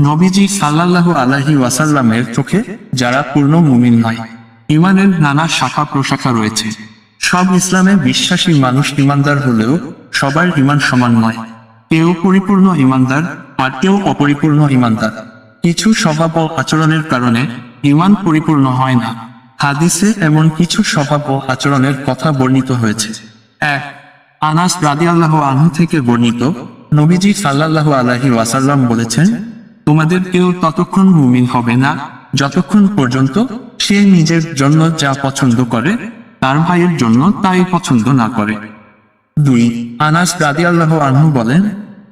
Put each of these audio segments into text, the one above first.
নবীজি সাল্লাল্লাহু আলাইহি ওয়াসাল্লামের চোখে যারা পূর্ণ মুমিন নয় ইমানের নানা শাখা প্রশাখা রয়েছে। সব ইসলামে বিশ্বাসী মানুষ ইমানদার হলেও সবার ইমান সমান নয়। কেউ পরিপূর্ণ ইমানদার আর কেউ অপরিপূর্ণ ইমানদার কিছু স্বভাব ও আচরণের কারণে ইমান পরিপূর্ণ হয় না। হাদিসে এমন কিছু স্বভাব ও আচরণের কথা বর্ণিত হয়েছে। এক, আনাস রাদি আল্লাহ আনহু থেকে বর্ণিত, নবীজি সাল্লাল্লাহু আলাইহি ওয়াসাল্লাম বলেছেন তোমাদের কেউ ততক্ষণ মুমিন হবে না। যতক্ষণ পর্যন্ত সে নিজের জন্য যা পছন্দ করে, তার ভাইয়ের জন্য তাই পছন্দ না করে। দুই, আনাস রাদিয়াল্লাহ আনহু বলেন,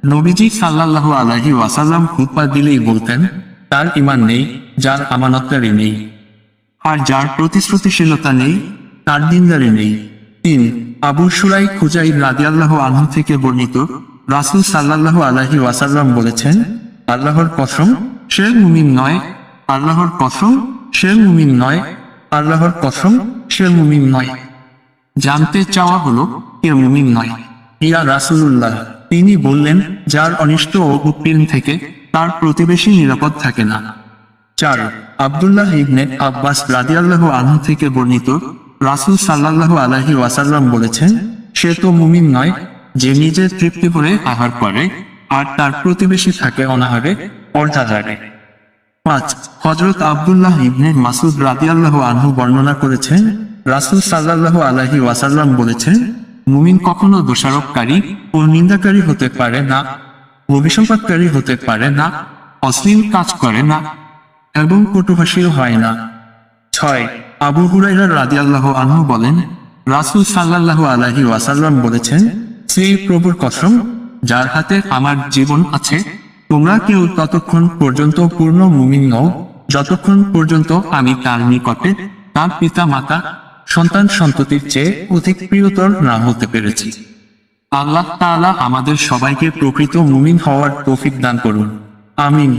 নবীজি সাল্লাল্লাহু আলাইহি ওয়াসাল্লাম খুতবা দিলেই বলতেন, তার ইমান নেই, যার আমানতকারী নেই। আর যার প্রতিশ্রুতিশীলতা নেই, তার দিনদারি নেই। তিন, আবু সুরাই খুজাই রাদিয়াল্লাহ আনহু থেকে বর্ণিত রাসূল সাল্লাল্লাহু আলাইহি ওয়াসাল্লাম বলেছেন আল্লাহর কসম, সে মুমিন নয়। আল্লাহর কসম, সে মুমিন নয়। আল্লাহর কসম, সে মুমিন নয়। জানতে চাওয়া হলো কে মুমিন নয়। ইয়া রাসূলুল্লাহ, তিনি বললেন, যার অনিষ্ট ও থেকে, তার প্রতিবেশী নিরাপদ থাকে না। চার, আবদুল্লাহ ইবনে আব্বাস রাদিয়াল্লাহু আনহু থেকে বর্ণিত, রাসূল সাল্লাল্লাহু আলাইহি ওয়াসাল্লাম বলেছেন, সে তো মুমিন নয়, যে নিজের তৃপ্তি করে আহার করে আর তার প্রতিবেশী থাকে অনাহারে, অর্ধাধারে। পাঁচ হজরত আব্দুল্লাহ ইবনে মাসুদ রাদিয়াল্লাহু আনহু বর্ণনা করেছেন, রাসূল সাল্লাল্লাহু আলাইহি ওয়াসাল্লাম বলেছেন, মুমিন কখনো দোষারোপকারী ও নিন্দাকারী হতে পারে না অভিসম্পাদকারী হতে পারে না, অশ্লীল কাজ করে না এবং কটুভাষীও হয় না। ছয়, আবু হুরাইরা রাদিয়াল্লাহু আনহু বলেন, রাসূল সাল্লাল্লাহু আলাইহি ওয়াসাল্লাম বলেছেন, সেই প্রভুর কসম যার হাতে আমার জীবন আছে, তোমরা কেউ ততক্ষণ পর্যন্ত পূর্ণ মুমিন নও, যতক্ষণ পর্যন্ত আমি তার নিকটে তার পিতা মাতা সন্তান সন্ততির চেয়ে অধিক প্রিয়তর না হতে পেরেছি। আল্লাহ তাআলা আমাদের সবাইকে প্রকৃত মুমিন হওয়ার তৌফিক দান করুন। আমিন।